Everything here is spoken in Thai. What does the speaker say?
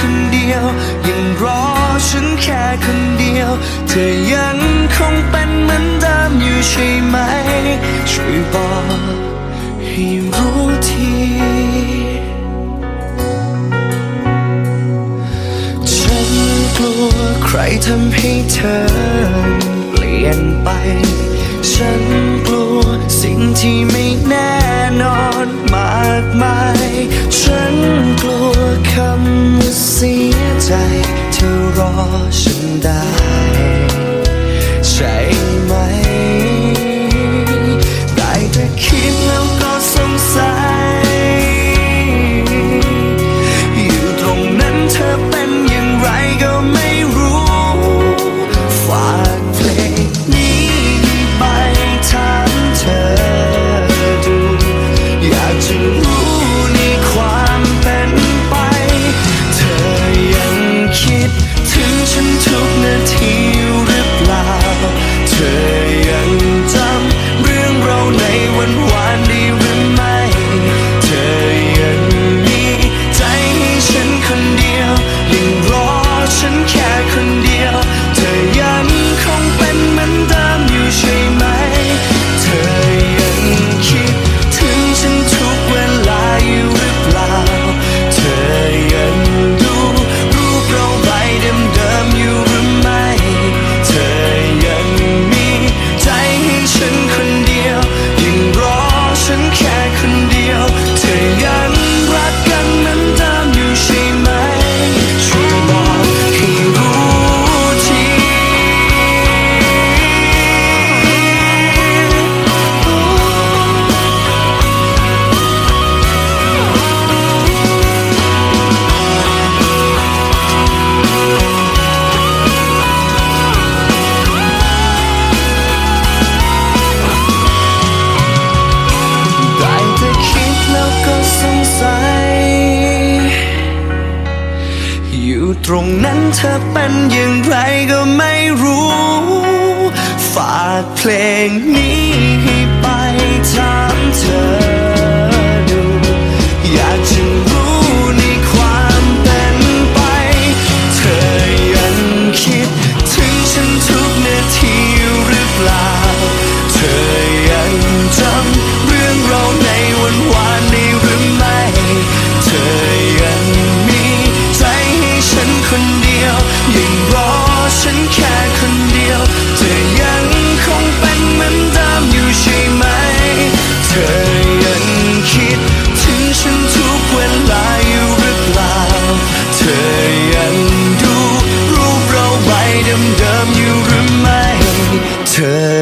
คนเดียว ยังรอฉันแค่คนเดียว เธอยังคงเป็นเหมือนเดิมอยู่ใช่ไหม ช่วยบอกให้รู้ทีฉันกลัวใครทำให้เธอเปลี่ยนไป ฉันกลัวสิ่งที่ไม่แน่นอนมากมาย ฉันำว่าเตรงนั้นเธอเป็นอย่างไรก็ไม่รู้ ฝากเพลงนี้ให้ เดิมๆอยู่หรือไม่เธอ